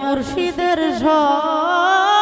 মুর্শিদের ঝড়।